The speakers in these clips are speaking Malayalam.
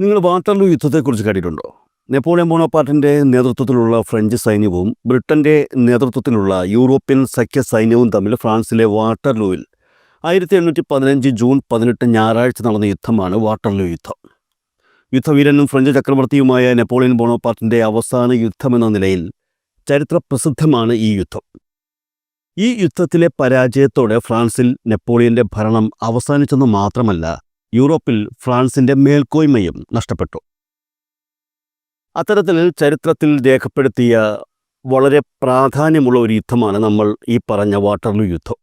നിങ്ങൾ വാട്ടർലൂ യുദ്ധത്തെക്കുറിച്ച് കേട്ടിട്ടുണ്ടോ? നെപ്പോളിയൻ ബോണപ്പാർട്ടിന്റെ നേതൃത്വത്തിലുള്ള ഫ്രഞ്ച് സൈന്യവും ബ്രിട്ടന്റെ നേതൃത്വത്തിലുള്ള യൂറോപ്യൻ സഖ്യ സൈന്യവും തമ്മിൽ ഫ്രാൻസിലെ വാട്ടർലൂവിൽ ആയിരത്തി എണ്ണൂറ്റി പതിനഞ്ച് ജൂൺ പതിനെട്ട് ഞായറാഴ്ച നടന്ന യുദ്ധമാണ് വാട്ടർലൂ യുദ്ധം. യുദ്ധവീരനും ഫ്രഞ്ച് ചക്രവർത്തിയുമായ നെപ്പോളിയൻ ബോണപ്പാർട്ടിന്റെ അവസാന യുദ്ധമെന്ന നിലയിൽ ചരിത്ര പ്രസിദ്ധമാണ് ഈ യുദ്ധം. ഈ യുദ്ധത്തിലെ പരാജയത്തോടെ ഫ്രാൻസിൽ നെപ്പോളിയന്റെ ഭരണം അവസാനിച്ചെന്ന് മാത്രമല്ല യൂറോപ്പിൽ ഫ്രാൻസിന്റെ മേൽക്കോയ്മയും നഷ്ടപ്പെട്ടു. അത്തരത്തിൽ ചരിത്രത്തിൽ രേഖപ്പെടുത്തിയ വളരെ പ്രാധാന്യമുള്ള ഒരു യുദ്ധമാണ് നമ്മൾ ഈ പറഞ്ഞ വാട്ടർലു യുദ്ധം.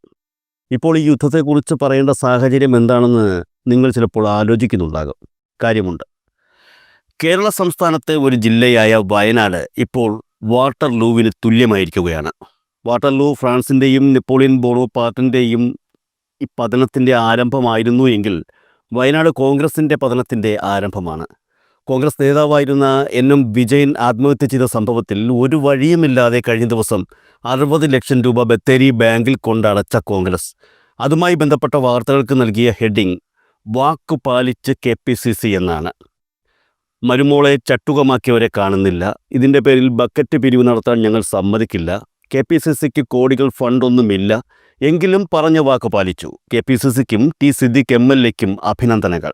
ഇപ്പോൾ ഈ യുദ്ധത്തെക്കുറിച്ച് പറയേണ്ട സാഹചര്യം എന്താണെന്ന് നിങ്ങൾ ചിലപ്പോൾ ആലോചിക്കുന്നുണ്ടാകും. കാര്യമുണ്ട്. കേരള സംസ്ഥാനത്തെ ഒരു ജില്ലയായ വയനാട് ഇപ്പോൾ വാട്ടർലൂവിന് തുല്യമായിരിക്കുകയാണ്. വാട്ടർലൂ ഫ്രാൻസിന്റെയും നെപ്പോളിയൻ ബോണോപാർട്ടിന്റെയും ഈ പതനത്തിന്റെ ആരംഭമായിരുന്നു എങ്കിൽ വയനാട് കോൺഗ്രസിന്റെ പതനത്തിന്റെ ആരംഭമാണ്. കോൺഗ്രസ് നേതാവായിരുന്ന എൻ എം വിജയൻ ആത്മഹത്യ ചെയ്ത സംഭവത്തിൽ ഒരു വഴിയുമില്ലാതെ കഴിഞ്ഞ ദിവസം അറുപത് ലക്ഷം രൂപ ബത്തേരി ബാങ്കിൽ കൊണ്ടടച്ച കോൺഗ്രസ്. അതുമായി ബന്ധപ്പെട്ട വാർത്തകൾക്ക് നൽകിയ ഹെഡിംഗ് വാക്ക് പാലിച്ച് കെ പി സി സി എന്നാണ്. മരുമോളെ ചട്ടുകമാക്കിയവരെ കാണുന്നില്ല. ഇതിന്റെ പേരിൽ ബക്കറ്റ് പിരിവ് നടത്താൻ ഞങ്ങൾ സമ്മതിക്കില്ല. കെ പി സി സിക്ക് കോടികൾ ഫണ്ടൊന്നുമില്ല. എങ്കിലും പറഞ്ഞ വാക്ക് പാലിച്ചു. കെ പി സി സിക്കും ടി സിദ്ദിഖ് എം എൽ എക്കും അഭിനന്ദനങ്ങൾ.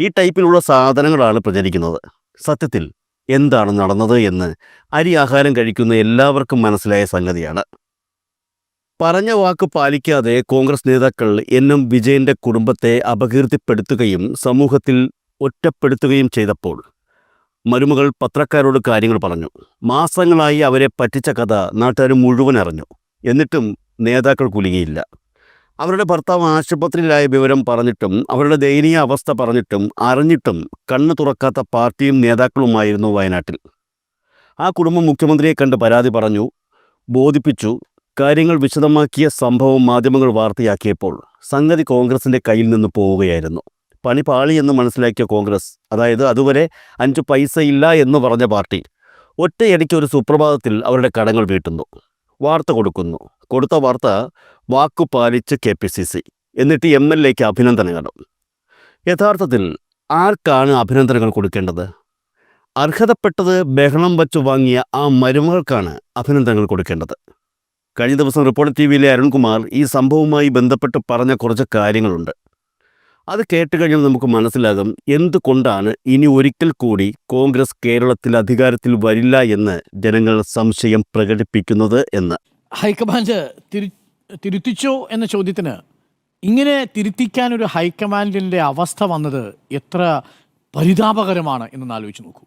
ഈ ടൈപ്പിലുള്ള സാധനങ്ങളാണ് പ്രചരിക്കുന്നത്. സത്യത്തിൽ എന്താണ് നടന്നത് എന്ന് അരി ആഹാരം കഴിക്കുന്ന എല്ലാവർക്കും മനസ്സിലായ സംഗതിയാണ്. പറഞ്ഞ വാക്ക് പാലിക്കാതെ കോൺഗ്രസ് നേതാക്കൾ എന്നും വിജയന്റെ കുടുംബത്തെ അപകീർത്തിപ്പെടുത്തുകയും സമൂഹത്തിൽ ഒറ്റപ്പെടുത്തുകയും ചെയ്തപ്പോൾ മരുമകൾ പത്രക്കാരോട് കാര്യങ്ങൾ പറഞ്ഞു. മാസങ്ങളായി അവരെ പറ്റിച്ച കഥ നാട്ടുകാർ മുഴുവൻ അറിഞ്ഞു. എന്നിട്ടും നേതാക്കൾ കുലുങ്ങിയില്ല. അവരുടെ ഭർത്താവ് ആശുപത്രിയിലായ വിവരം പറഞ്ഞിട്ടും അവരുടെ ദയനീയ അവസ്ഥ പറഞ്ഞിട്ടും അറിഞ്ഞിട്ടും കണ്ണു തുറക്കാത്ത പാർട്ടിയും നേതാക്കളുമായിരുന്നു വയനാട്ടിൽ. ആ കുടുംബം മുഖ്യമന്ത്രിയെ കണ്ട് പരാതി പറഞ്ഞു ബോധിപ്പിച്ചു കാര്യങ്ങൾ വിശദമാക്കിയ സംഭവം മാധ്യമങ്ങൾ വാർത്തയാക്കിയപ്പോൾ സംഗതി കോൺഗ്രസിന്റെ കയ്യിൽ നിന്ന് പോവുകയായിരുന്നു. പണി പാളി എന്ന് മനസ്സിലാക്കിയ കോൺഗ്രസ് അതായത് അതുവരെ അഞ്ച് പൈസ ഇല്ല എന്ന് പറഞ്ഞ പാർട്ടി ഒറ്റയടിക്ക് ഒരു സുപ്രഭാതത്തിൽ അവരുടെ കടങ്ങൾ വീട്ടുന്നു. വാർത്ത കൊടുക്കുന്നു. കൊടുത്ത വാർത്ത വാക്കു പാലിച്ച് കെ പി സി സി എന്നിട്ട് എം എൽ എക്ക് അഭിനന്ദനങ്ങൾ യഥാർത്ഥത്തിൽ ആർക്കാണ് അഭിനന്ദനങ്ങൾ കൊടുക്കേണ്ടത്? അർഹതപ്പെട്ടത് ബഹളം വച്ചു വാങ്ങിയ ആ മരുമകൾക്കാണ് അഭിനന്ദനങ്ങൾ കൊടുക്കേണ്ടത്. കഴിഞ്ഞ ദിവസം റിപ്പോർട്ടർ ടി വിയിലെ അരുൺകുമാർ ഈ സംഭവവുമായി ബന്ധപ്പെട്ട് പറഞ്ഞ കുറച്ച് കാര്യങ്ങളുണ്ട്. അത് കേട്ട് കഴിഞ്ഞാൽ നമുക്ക് മനസ്സിലാകും എന്തുകൊണ്ടാണ് ഇനി ഒരിക്കൽ കൂടി കോൺഗ്രസ് കേരളത്തിൽ അധികാരത്തിൽ വരില്ല എന്ന് ജനങ്ങൾ സംശയം പ്രകടിപ്പിക്കുന്നത് എന്ന്. ഹൈക്കമാൻഡ് തിരു തിരുത്തിച്ചോ എന്ന ചോദ്യത്തിന് ഇങ്ങനെ തിരുത്തിക്കാൻ ഒരു ഹൈക്കമാൻഡിന്റെ അവസ്ഥ വന്നത് എത്ര പരിതാപകരമാണ് എന്നൊന്ന് ആലോചിച്ച് നോക്കൂ.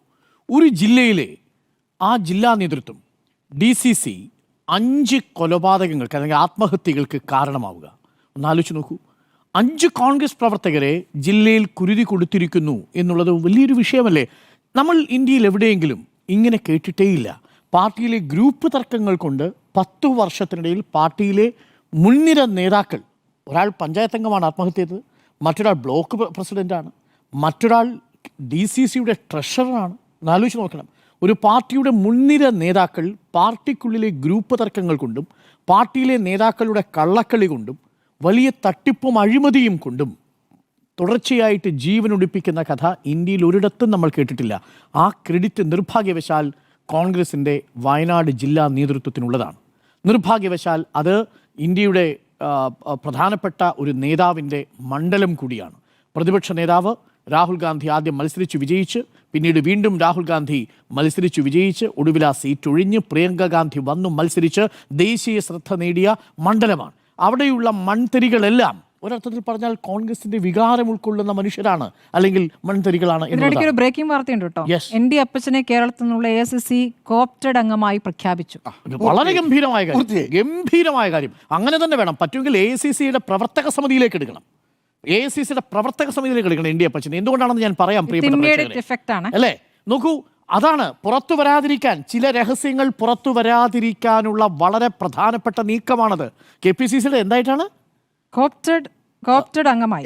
ഒരു ജില്ലയിലെ ആ ജില്ലാ നേതൃത്വം ഡി സി സി അഞ്ച് കൊലപാതകങ്ങൾക്ക് അല്ലെങ്കിൽ ആത്മഹത്യകൾക്ക് കാരണമാവുക. ഒന്ന് ആലോചിച്ച് നോക്കൂ. അഞ്ച് കോൺഗ്രസ് പ്രവർത്തകരെ ജില്ലയിൽ കുരുതി കൊടുത്തിരിക്കുന്നു എന്നുള്ളത് വലിയൊരു വിഷയമല്ലേ? നമ്മൾ ഇന്ത്യയിൽ എവിടെയെങ്കിലും ഇങ്ങനെ കേട്ടിട്ടേയില്ല. പാർട്ടിയിലെ ഗ്രൂപ്പ് തർക്കങ്ങൾ കൊണ്ട് പത്തു വർഷത്തിനിടയിൽ പാർട്ടിയിലെ മുൻനിര നേതാക്കൾ ഒരാൾ പഞ്ചായത്ത് അംഗമാണ് ആത്മഹത്യ ചെയ്തത് മറ്റൊരാൾ ബ്ലോക്ക് പ്രസിഡന്റാണ് മറ്റൊരാൾ ഡി സി സിയുടെ ട്രഷററാണ്. എന്നാലോചിച്ച് നോക്കണം. ഒരു പാർട്ടിയുടെ മുൻനിര നേതാക്കൾ പാർട്ടിക്കുള്ളിലെ ഗ്രൂപ്പ് തർക്കങ്ങൾ കൊണ്ടും പാർട്ടിയിലെ നേതാക്കളുടെ കള്ളക്കളി കൊണ്ടും വലിയ തട്ടിപ്പും അഴിമതിയും കൊണ്ടും തുടർച്ചയായിട്ട് ജീവൻ ഒടിപ്പിക്കുന്ന കഥ ഇന്ത്യയിൽ ഒരിടത്തും നമ്മൾ കേട്ടിട്ടില്ല. ആ ക്രെഡിറ്റ് നിർഭാഗ്യവശാൽ കോൺഗ്രസിന്റെ വയനാട് ജില്ലാ നേതൃത്വത്തിനുള്ളതാണ്. നിർഭാഗ്യവശാൽ അത് ഇന്ത്യയുടെ പ്രധാനപ്പെട്ട ഒരു നേതാവിന്റെ മണ്ഡലം കൂടിയാണ്. പ്രതിപക്ഷ നേതാവ് രാഹുൽ ഗാന്ധി ആദ്യം മത്സരിച്ച് വിജയിച്ച് പിന്നീട് വീണ്ടും രാഹുൽ ഗാന്ധി മത്സരിച്ച് വിജയിച്ച് ഒടുവിൽ ആ സീറ്റ് ഒഴിഞ്ഞ് പ്രിയങ്ക ഗാന്ധി വന്നു മത്സരിച്ച് ദേശീയ ശ്രദ്ധ നേടിയ മണ്ഡലമാണ്. അവിടെയുള്ള മൺതരികളെല്ലാം ഒരർത്ഥത്തിൽ പറഞ്ഞാൽ കോൺഗ്രസിന്റെ വികാരം ഉൾക്കൊള്ളുന്ന മനുഷ്യരാണ് അല്ലെങ്കിൽ മൺതരികളാണ് ഒരു ബ്രേക്കിംഗ് വാർത്തയുണ്ട് കേട്ടോ. Yes. എൻ ഡി അപ്പച്ചനെ കേരളത്തിൽ നിന്നുള്ള A S S C coopted അംഗമായി പ്രഖ്യാപിച്ചു. വളരെ ഗംഭീരമായ കാര്യം. ഗംഭീരമായ കാര്യം. അങ്ങനെ തന്നെ വേണം. പറ്റുമെങ്കിൽ എ സി സിയുടെ പ്രവർത്തക സമിതിയിലേക്ക് എടുക്കണം. എ സി സിയുടെ പ്രവർത്തക സമിതിയിലേക്ക് എടുക്കണം ഇന്ത്യ അപ്പച്ചൻ എന്തുകൊണ്ടാണെന്ന് ഞാൻ പറയാം പ്രിയപ്പെട്ട അല്ലേ? നോക്കൂ അതാണ് പുറത്തു വരാതിരിക്കാൻ ചില രഹസ്യങ്ങൾ പുറത്തു വരാതിരിക്കാനുള്ള വളരെ പ്രധാനപ്പെട്ട നീക്കമാണത്. കെ പി സി സിയുടെ എന്തായിട്ടാണ്? കോപ്റ്റഡ് കോപ്റ്റഡ് അംഗമായി.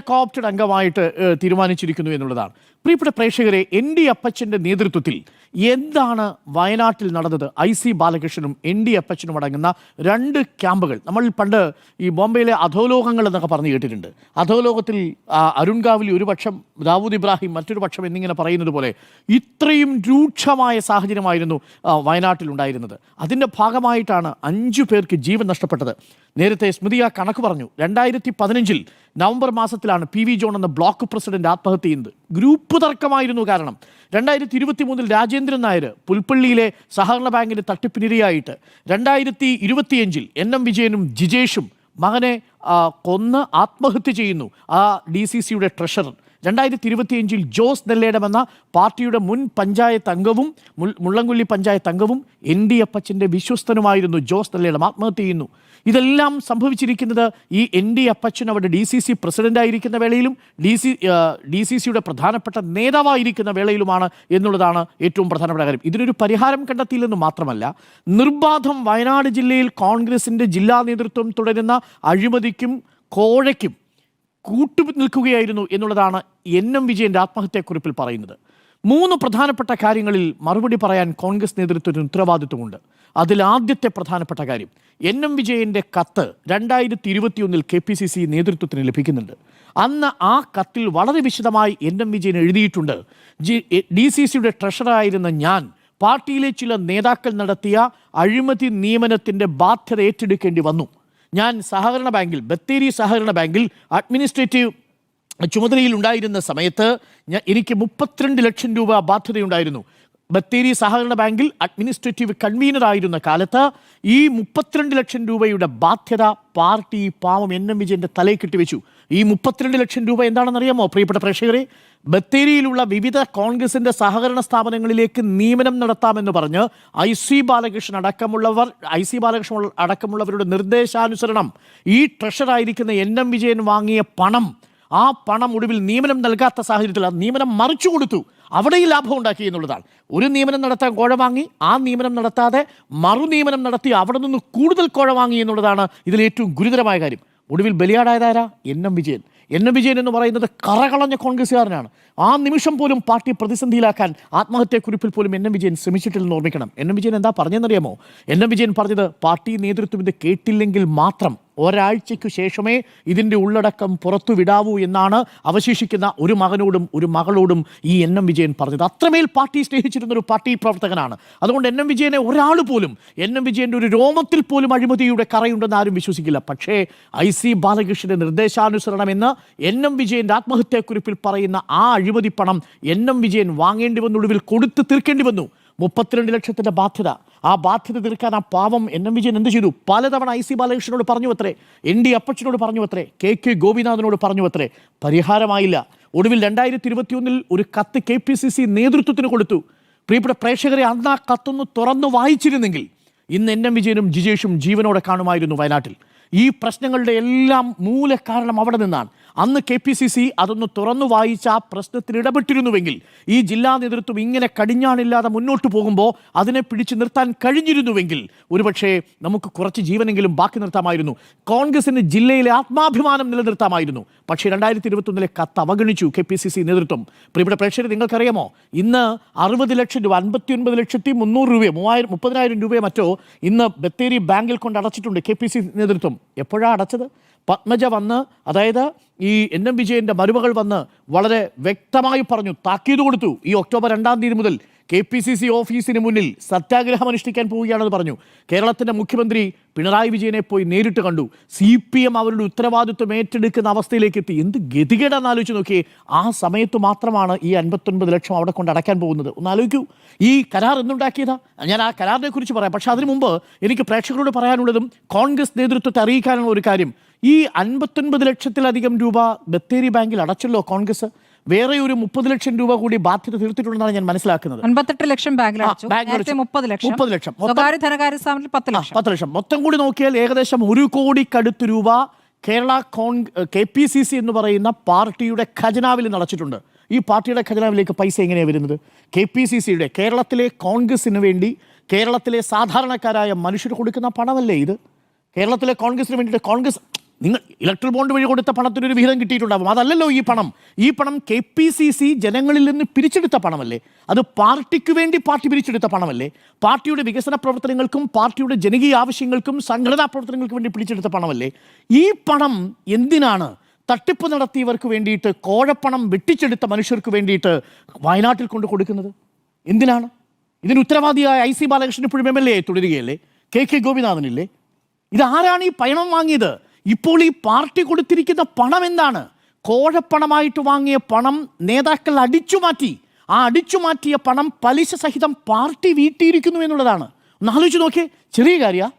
കോപ്റ്റഡ് അംഗമായിട്ട് തീരുമാനിച്ചിരിക്കുന്നു എന്നുള്ളതാണ്. പ്രിയപ്പെട്ട പ്രേക്ഷകരെ എൻ ഡി അപ്പച്ചന്റെ നേതൃത്വത്തിൽ എന്താണ് വയനാട്ടിൽ നടന്നത്? ഐ സി ബാലകൃഷ്ണനും എൻ ഡി അപ്പച്ചനും അടങ്ങുന്ന രണ്ട് ക്യാമ്പുകൾ. നമ്മൾ പണ്ട് ഈ ബോംബെയിലെ അധോലോകങ്ങൾ എന്നൊക്കെ പറഞ്ഞു കേട്ടിട്ടുണ്ട്. അധോലോകത്തിൽ ആ, അരുൺ കാവലി ഒരു പക്ഷം ദാവൂദ് ഇബ്രാഹിം മറ്റൊരു പക്ഷം എന്നിങ്ങനെ പറയുന്നത് പോലെ ഇത്രയും രൂക്ഷമായ സാഹചര്യമായിരുന്നു വയനാട്ടിലുണ്ടായിരുന്നത് അതിന്റെ ഭാഗമായിട്ടാണ് അഞ്ചു പേർക്ക് ജീവൻ നഷ്ടപ്പെട്ടത്. നേരത്തെ സ്മൃതി ആ കണക്ക് പറഞ്ഞു. രണ്ടായിരത്തി പതിനഞ്ചിൽ നവംബർ മാസത്തിലാണ് പി വി ജോൺ എന്ന ബ്ലോക്ക് പ്രസിഡന്റ് ആത്മഹത്യ ചെയ്യുന്നത്. ഗ്രൂപ്പ് തർക്കമായിരുന്നു കാരണം. രണ്ടായിരത്തി ഇരുപത്തി മൂന്നിൽ രാജേന്ദ്രൻ നായർ പുൽപ്പള്ളിയിലെ സഹകരണ ബാങ്കിന്റെ തട്ടിപ്പിനിരയായിട്ട്. രണ്ടായിരത്തി ഇരുപത്തിയഞ്ചിൽ എൻ എം വിജയനും ജിജേഷും മകനെ കൊന്ന് ആത്മഹത്യ ചെയ്യുന്നു. ആ ഡി സി സിയുടെ ട്രഷറർ. രണ്ടായിരത്തി ഇരുപത്തിയഞ്ചിൽ ജോസ് നെല്ലേടം എന്ന പാർട്ടിയുടെ മുൻ പഞ്ചായത്ത് അംഗവും മുള്ളങ്കുള്ളി പഞ്ചായത്ത് അംഗവും എൻ ഡി അപ്പച്ചന്റെ വിശ്വസ്തനുമായിരുന്നു ജോസ് നെല്ലേടം. ആത്മഹത്യ ചെയ്യുന്നു. ഇതെല്ലാം സംഭവിച്ചിരിക്കുന്നത് ഈ എൻ ഡി അപ്പച്ചൻ അവിടെ ഡി സി സി പ്രസിഡന്റായിരിക്കുന്ന വേളയിലും ഡി സി ഡി സി സിയുടെ പ്രധാനപ്പെട്ട നേതാവായിരിക്കുന്ന വേളയിലുമാണ് എന്നുള്ളതാണ് ഏറ്റവും പ്രധാനപ്പെട്ട കാര്യം. ഇതിനൊരു പരിഹാരം കണ്ടെത്തിയില്ലെന്ന് മാത്രമല്ല നിർബാധം വയനാട് ജില്ലയിൽ കോൺഗ്രസിന്റെ ജില്ലാ നേതൃത്വം തുടരുന്ന അഴിമതിക്കും കോഴയ്ക്കും കൂട്ടു നിൽക്കുകയായിരുന്നു എന്നുള്ളതാണ് എൻ എം വിജയന്റെ ആത്മഹത്യാക്കുറിപ്പിൽ പറയുന്നത്. മൂന്ന് പ്രധാനപ്പെട്ട കാര്യങ്ങളിൽ മറുപടി പറയാൻ കോൺഗ്രസ് നേതൃത്വത്തിന് ഉത്തരവാദിത്വമുണ്ട്. അതിൽ ആദ്യത്തെ പ്രധാനപ്പെട്ട കാര്യം എൻ എം വിജയന്റെ കത്ത് രണ്ടായിരത്തി ഇരുപത്തിയൊന്നിൽ കെ പി സി സി നേതൃത്വത്തിന് ലഭിക്കുന്നുണ്ട്. അന്ന് ആ കത്തിൽ വളരെ വിശദമായി എൻ എം വിജയൻ എഴുതിയിട്ടുണ്ട്. ജി ഡി സി സിയുടെ ട്രഷറായിരുന്ന ഞാൻ പാർട്ടിയിലെ ചില നേതാക്കൾ നടത്തിയ അഴിമതി നിയമനത്തിന്റെ ബാധ്യത ഏറ്റെടുക്കേണ്ടി വന്നു. ഞാൻ സഹകരണ ബാങ്കിൽ ബത്തേരി സഹകരണ ബാങ്കിൽ അഡ്മിനിസ്ട്രേറ്റീവ് ചുമതലയിൽ ഉണ്ടായിരുന്ന സമയത്ത് എനിക്ക് മുപ്പത്തിരണ്ട് ലക്ഷം രൂപ ബാധ്യതയുണ്ടായിരുന്നു. ബത്തേരി സഹകരണ ബാങ്കിൽ അഡ്മിനിസ്ട്രേറ്റീവ് കൺവീനർ ആയിരുന്ന കാലത്ത് ഈ മുപ്പത്തിരണ്ട് ലക്ഷം രൂപയുടെ ബാധ്യത പാർട്ടി പാവം എൻ എം വിജയന്റെ തലയിൽ കെട്ടിവെച്ചു. ഈ മുപ്പത്തിരണ്ട് ലക്ഷം രൂപ എന്താണെന്നറിയാമോ? പ്രിയപ്പെട്ട പ്രേക്ഷകരെ ബത്തേരിയിലുള്ള വിവിധ കോൺഗ്രസിന്റെ സഹകരണ സ്ഥാപനങ്ങളിലേക്ക് നിയമനം നടത്താമെന്ന് പറഞ്ഞ് ഐ സി ബാലകൃഷ്ണൻ അടക്കമുള്ളവർ ഐ സി ബാലകൃഷ്ണൻ അടക്കമുള്ളവരുടെ നിർദ്ദേശാനുസരണം ഈ ട്രഷറായിരിക്കുന്ന എൻ എം വിജയൻ വാങ്ങിയ പണം ആ പണം ഒടുവിൽ നിയമനം നൽകാത്ത സാഹചര്യത്തിൽ ആ നിയമനം മറിച്ചു കൊടുത്തു. അവിടെയും ലാഭം ഉണ്ടാക്കി എന്നുള്ളതാണ്. ഒരു നിയമനം നടത്താൻ കോഴ വാങ്ങി ആ നിയമനം നടത്താതെ മറു നിയമനം നടത്തി അവിടെ നിന്ന് കൂടുതൽ കോഴ വാങ്ങി എന്നുള്ളതാണ് ഇതിൽ ഏറ്റവും ഗുരുതരമായ കാര്യം. ഒടുവിൽ ബലിയാടായതാരാ N M Vijayan. N M Vijayan എന്ന് പറയുന്നത് കറകളഞ്ഞ കോൺഗ്രസ്സുകാരനാണ്. ആ നിമിഷം പോലും പാർട്ടി പ്രതിസന്ധിയിലാക്കാൻ ആത്മഹത്യാക്കുറിപ്പിൽ പോലും എൻ എം വിജയൻ ശ്രമിച്ചിട്ടില്ലെന്ന് ഓർമ്മിക്കണം. എൻ എം വിജയൻ എന്താ പറഞ്ഞെന്നറിയാമോ എൻ എം വിജയൻ പറഞ്ഞത് പാർട്ടി നേതൃത്വം ഇത് കേട്ടില്ലെങ്കിൽ മാത്രം ഒരാഴ്ചയ്ക്കു ശേഷമേ ഇതിന്റെ ഉള്ളടക്കം പുറത്തു വിടാവൂ എന്നാണ് അവശേഷിക്കുന്ന ഒരു മകനോടും ഒരു മകളോടും ഈ എൻ എം വിജയൻ പറഞ്ഞത്. അത്രമേൽ പാർട്ടി സ്നേഹിച്ചിരുന്ന ഒരു പാർട്ടി പ്രവർത്തകനാണ്. അതുകൊണ്ട് എൻ എം വിജയനെ ഒരാൾ പോലും എൻ എം വിജയന്റെ ഒരു രോമത്തിൽ പോലും അഴിമതിയുടെ കറയുണ്ടെന്ന് ആരും വിശ്വസിക്കില്ല. പക്ഷേ ഐ സി ബാലകൃഷ്ണന്റെ നിർദ്ദേശാനുസരണം എന്ന് എൻ എം വിജയന്റെ ആത്മഹത്യാക്കുറിപ്പിൽ പറയുന്ന ആ അഴിമതി പണം എൻ എം വിജയൻ വാങ്ങേണ്ടി വന്നൊടുവിൽ കൊടുത്തു തീർക്കേണ്ടി വന്നു. മുപ്പത്തിരണ്ട് ലക്ഷത്തിന്റെ ബാധ്യത. ആ ബാധ്യത തീർക്കാൻ ആ പാവം എൻ എം വിജയൻ എന്ത് ചെയ്തു? പലതവണ ഐ സി ബാലകൃഷ്ണനോട് പറഞ്ഞു അത്രേ എൻ ഡി അപ്പച്ചനോട് പറഞ്ഞു അത്രേ കെ കെ ഗോപിനാഥനോട് പറഞ്ഞു അത്രേ പരിഹാരമായില്ല. ഒടുവിൽ രണ്ടായിരത്തി ഇരുപത്തിയൊന്നിൽ ഒരു കത്ത് കെ പി സി സി നേതൃത്വത്തിന് കൊടുത്തു. പ്രിയപ്പെട്ട പ്രേക്ഷകരെ അന്ന് ആ കത്തൊന്ന് തുറന്നു വായിച്ചിരുന്നെങ്കിൽ ഇന്ന് എൻ എം വിജയനും ജിജേഷും ജീവനോടെ കാണുമായിരുന്നു വയനാട്ടിൽ. ഈ പ്രശ്നങ്ങളുടെ എല്ലാം മൂല കാരണം അവിടെ നിന്നാണ്. അന്ന് കെ പി സി സി അതൊന്ന് തുറന്നു വായിച്ച ആ പ്രശ്നത്തിൽ ഇടപെട്ടിരുന്നുവെങ്കിൽ ഈ ജില്ലാ നേതൃത്വം ഇങ്ങനെ കടിഞ്ഞാണില്ലാതെ മുന്നോട്ട് പോകുമ്പോൾ അതിനെ പിടിച്ചു നിർത്താൻ കഴിഞ്ഞിരുന്നുവെങ്കിൽ ഒരുപക്ഷെ നമുക്ക് കുറച്ച് ജീവനെങ്കിലും ബാക്കി നിർത്താമായിരുന്നു. കോൺഗ്രസിന് ജില്ലയിലെ ആത്മാഭിമാനം നിലനിർത്താമായിരുന്നു. പക്ഷേ രണ്ടായിരത്തി ഇരുപത്തൊന്നിലെ കത്ത് അവഗണിച്ചു കെ പി സി സി നേതൃത്വം. പ്രിയപ്പെട്ട പ്രേക്ഷകർ നിങ്ങൾക്കറിയാമോ? ഇന്ന് അറുപത് ലക്ഷം രൂപ അൻപത്തി ഒൻപത് ലക്ഷത്തി മുന്നൂറ് രൂപയോ മൂവായിരം മുപ്പതിനായിരം രൂപയോ മറ്റോ ഇന്ന് ബത്തേരി ബാങ്കിൽ കൊണ്ട് അടച്ചിട്ടുണ്ട് കെ പി സി നേതൃത്വം. എപ്പോഴാണ് അടച്ചത്? പത്മജ വന്ന് അതായത് ഈ എൻ എം വിജയന്റെ മരുമകൾ വന്ന് വളരെ വ്യക്തമായി പറഞ്ഞു താക്കീത് കൊടുത്തു. ഈ ഒക്ടോബർ രണ്ടാം തീയതി മുതൽ കെ പി സി സി ഓഫീസിന് മുന്നിൽ സത്യാഗ്രഹം അനുഷ്ഠിക്കാൻ പോവുകയാണെന്ന് പറഞ്ഞു. കേരളത്തിന്റെ മുഖ്യമന്ത്രി പിണറായി വിജയനെ പോയി നേരിട്ട് കണ്ടു. സി പി എം അവരുടെ ഉത്തരവാദിത്വം ഏറ്റെടുക്കുന്ന അവസ്ഥയിലേക്ക് എത്തി. എന്ത് ഗതികേടാന്ന് ആലോചിച്ച് നോക്കിയേ. ആ സമയത്ത് മാത്രമാണ് ഈ അൻപത്തൊൻപത് ലക്ഷം അവിടെ കൊണ്ട് അടയ്ക്കാൻ പോകുന്നത്. ഒന്ന് ആലോചിക്കൂ. ഈ കരാർ എന്തുണ്ടാക്കിയതാ? ഞാൻ ആ കരാറിനെ കുറിച്ച് പറയാം. പക്ഷേ അതിനു മുമ്പ് എനിക്ക് പ്രേക്ഷകരോട് പറയാനുള്ളതും കോൺഗ്രസ് നേതൃത്വത്തെ അറിയിക്കാനുള്ള ഒരു കാര്യം. ഈ അൻപത്തൊൻപത് ലക്ഷത്തിലധികം രൂപ ബത്തേരി ബാങ്കിൽ അടച്ചല്ലോ കോൺഗ്രസ്. വേറെ ഒരു മുപ്പത് ലക്ഷം രൂപ കൂടി ബാധ്യത തീർത്തിട്ടുണ്ടെന്നാണ് ഞാൻ മനസ്സിലാക്കുന്നത്. അൻപത്തെട്ട് ലക്ഷം ബാങ്കിൽ മുപ്പത് ലക്ഷം. മുപ്പത് ലക്ഷം. പത്ത് ലക്ഷം. മൊത്തം കൂടി നോക്കിയാൽ ഏകദേശം ഒരു കോടിക്കടുത്ത് രൂപ കേരള കോൺ കെ പി സി സി എന്ന് പറയുന്ന പാർട്ടിയുടെ ഖജനാവിൽ നടച്ചിട്ടുണ്ട്. ഈ പാർട്ടിയുടെ ഖജനാവിലേക്ക് പൈസ എങ്ങനെയാണ് വരുന്നത്? കെ പി സി സിയുടെ കേരളത്തിലെ കോൺഗ്രസിന് വേണ്ടി കേരളത്തിലെ സാധാരണക്കാരായ മനുഷ്യർ കൊടുക്കുന്ന പണമല്ലേ ഇത്? കേരളത്തിലെ കോൺഗ്രസിന് വേണ്ടിയിട്ട് കോൺഗ്രസ് നിങ്ങൾ ഇലക്ട്രൽ ബോണ്ട് വഴി കൊടുത്ത പണത്തിനൊരു വിഹിതം കിട്ടിയിട്ടുണ്ടാവും. അതല്ലല്ലോ ഈ പണം. ഈ പണം കെ പി സി സി ജനങ്ങളിൽ നിന്ന് പിരിച്ചെടുത്ത പണമല്ലേ? അത് പാർട്ടിക്ക് വേണ്ടി പാർട്ടി പിരിച്ചെടുത്ത പണമല്ലേ? പാർട്ടിയുടെ വികസന പ്രവർത്തനങ്ങൾക്കും പാർട്ടിയുടെ ജനകീയ ആവശ്യങ്ങൾക്കും സംഘടനാ പ്രവർത്തനങ്ങൾക്കും വേണ്ടി പിടിച്ചെടുത്ത പണമല്ലേ? ഈ പണം എന്തിനാണ് തട്ടിപ്പ് നടത്തിയവർക്ക് വേണ്ടിയിട്ട് കോഴപ്പണം വെട്ടിച്ചെടുത്ത മനുഷ്യർക്ക് വേണ്ടിയിട്ട് വയനാട്ടിൽ കൊണ്ട് കൊടുക്കുന്നത്? എന്തിനാണ്? ഇതിന് ഉത്തരവാദിയായ ഐ സി ബാലകൃഷ്ണൻ ഇപ്പോഴും എം എൽ എ തുടരുകയല്ലേ? കെ കെ ഗോപിനാഥനില്ലേ? ഇതാരാണ് ഈ പയണം വാങ്ങിയത്? ഇപ്പോൾ ഈ പാർട്ടി കൊടുത്തിരിക്കുന്ന പണം എന്താണ്? കോഴപ്പണമായിട്ട് വാങ്ങിയ പണം നേതാക്കൾ അടിച്ചു മാറ്റി. ആ അടിച്ചു മാറ്റിയ പണം പലിശ സഹിതം പാർട്ടി വീട്ടിയിരിക്കുന്നു എന്നുള്ളതാണ്. ഒന്ന് ആലോചിച്ച് നോക്കിയേ. ചെറിയ കാര്യ.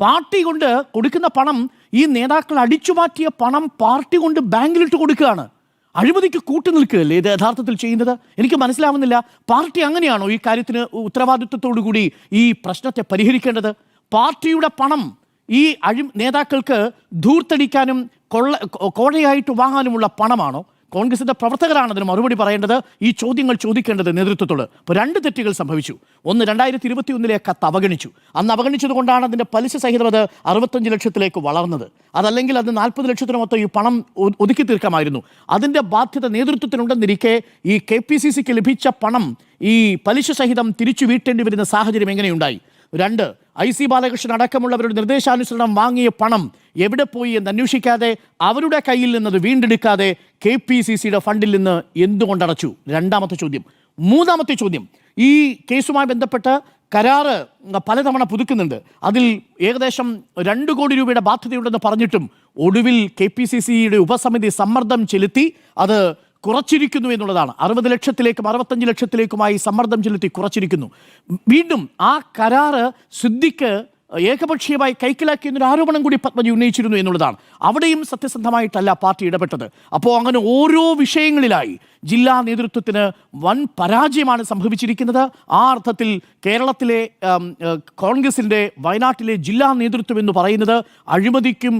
പാർട്ടി കൊണ്ട് കൊടുക്കുന്ന പണം ഈ നേതാക്കൾ അടിച്ചു മാറ്റിയ പണം പാർട്ടി കൊണ്ട് ബാങ്കിലിട്ട് കൊടുക്കുകയാണ്. അഴിമതിക്ക് കൂട്ടു നിൽക്കുകയല്ലേ ഇത് യഥാർത്ഥത്തിൽ ചെയ്യുന്നത്? എനിക്ക് മനസ്സിലാവുന്നില്ല. പാർട്ടി അങ്ങനെയാണോ ഈ കാര്യത്തിന് ഉത്തരവാദിത്വത്തോടു കൂടി ഈ പ്രശ്നത്തെ പരിഹരിക്കേണ്ടത്? പാർട്ടിയുടെ പണം ഈ അഴി നേതാക്കൾക്ക് ധൂർത്തടിക്കാനും കൊള്ള കോഴയായിട്ട് വാങ്ങാനുമുള്ള പണമാണോ? കോൺഗ്രസിന്റെ പ്രവർത്തകരാണ് അതിന് മറുപടി പറയേണ്ടത് ഈ ചോദ്യങ്ങൾ ചോദിക്കേണ്ടത് നേതൃത്വത്തോട്. അപ്പോൾ രണ്ട് തെറ്റുകൾ സംഭവിച്ചു. ഒന്ന് രണ്ടായിരത്തി ഇരുപത്തി ഒന്നിലെ കത്ത് അവഗണിച്ചു. അന്ന് അവഗണിച്ചത് കൊണ്ടാണ് അതിന്റെ പലിശ സഹിതം അത് അറുപത്തഞ്ച് ലക്ഷത്തിലേക്ക് വളർന്നത്. അതല്ലെങ്കിൽ അത് നാൽപ്പത് ലക്ഷത്തിന് മൊത്തം ഈ പണം ഒതുക്കി തീർക്കാമായിരുന്നു. അതിന്റെ ബാധ്യത നേതൃത്വത്തിനുണ്ടെന്നിരിക്കെ ഈ കെ പി സി സിക്ക് ലഭിച്ച പണം ഈ പലിശ സഹിതം തിരിച്ചു വീട്ടേണ്ടി വരുന്ന സാഹചര്യം എങ്ങനെയുണ്ടായി? രണ്ട് ഐ സി ബാലകൃഷ്ണൻ അടക്കമുള്ളവരുടെ നിർദ്ദേശാനുസരണം വാങ്ങിയ പണം എവിടെ പോയി എന്ന് അന്വേഷിക്കാതെ അവരുടെ കയ്യിൽ നിന്നത് വീണ്ടെടുക്കാതെ കെ പി സി സിയുടെ ഫണ്ടിൽ നിന്ന് എന്തുകൊണ്ടടച്ചു രണ്ടാമത്തെ ചോദ്യം. മൂന്നാമത്തെ ചോദ്യം. ഈ കേസുമായി ബന്ധപ്പെട്ട് കരാറ് പലതവണ പുതുക്കുന്നുണ്ട്. അതിൽ ഏകദേശം രണ്ട് കോടി രൂപയുടെ ബാധ്യതയുണ്ടെന്ന് പറഞ്ഞിട്ടും ഒടുവിൽ കെ പി സി സിയുടെ ഉപസമിതി സമ്മർദ്ദം ചെലുത്തി അത് കുറച്ചിരിക്കുന്നു എന്നുള്ളതാണ്. അറുപത് ലക്ഷത്തിലേക്കും അറുപത്തഞ്ച് ലക്ഷത്തിലേക്കുമായി സമ്മർദ്ദം ചെലുത്തി കുറച്ചിരിക്കുന്നു. വീണ്ടും ആ കരാറ് സിദ്ദിഖ് ഏകപക്ഷീയമായി കൈക്കലാക്കി എന്നൊരു ആരോപണം കൂടി പത്മജി ഉന്നയിച്ചിരുന്നു എന്നുള്ളതാണ്. അവിടെയും സത്യസന്ധമായിട്ടല്ല പാർട്ടി ഇടപെട്ടത്. അപ്പോൾ അങ്ങനെ ഓരോ വിഷയങ്ങളിലായി ജില്ലാ നേതൃത്വത്തിന് വൻ പരാജയമാണ് സംഭവിച്ചിരിക്കുന്നത്. ആ അർത്ഥത്തിൽ കേരളത്തിലെ കോൺഗ്രസിന്റെ വയനാട്ടിലെ ജില്ലാ നേതൃത്വം എന്ന് പറയുന്നത് അഴിമതിക്കും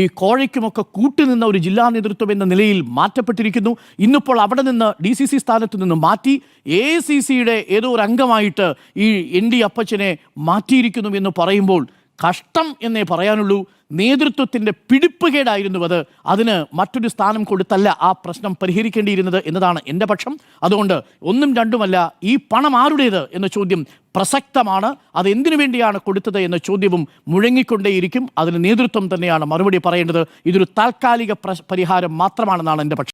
ഈ കോഴയ്ക്കുമൊക്കെ കൂട്ടുനിന്ന ഒരു ജില്ലാ നേതൃത്വം എന്ന നിലയിൽ മാറ്റപ്പെട്ടിരിക്കുന്നു. ഇന്നിപ്പോൾ അവിടെ നിന്ന് ഡി സി സി സ്ഥാനത്ത് നിന്ന് മാറ്റി എ സി സിയുടെ ഏതോ ഒരു അംഗമായിട്ട് ഈ എൻ ഡി അപ്പച്ചനെ മാറ്റിയിരിക്കുന്നു എന്ന് പറയുമ്പോൾ കഷ്ടം എന്നേ പറയാനുള്ളൂ. നേതൃത്വത്തിന്റെ പിടിപ്പുകേടായിരുന്നു അത് അതിന് മറ്റൊരു സ്ഥാനം കൊടുത്തല്ല ആ പ്രശ്നം പരിഹരിക്കേണ്ടിയിരുന്നത് എന്നതാണ് എന്റെ പക്ഷം. അതുകൊണ്ട് ഒന്നും രണ്ടുമല്ല ഈ പണം ആരുടേത് എന്ന ചോദ്യം പ്രസക്തമാണ്. അത് എന്തിനു വേണ്ടിയാണ് കൊടുത്തത് എന്ന ചോദ്യവും മുഴങ്ങിക്കൊണ്ടേയിരിക്കും. അതിന് നേതൃത്വം തന്നെയാണ് മറുപടി പറയേണ്ടത്. ഇതൊരു താൽക്കാലിക പരിഹാരം മാത്രമാണെന്നാണ് എന്റെ പക്ഷം.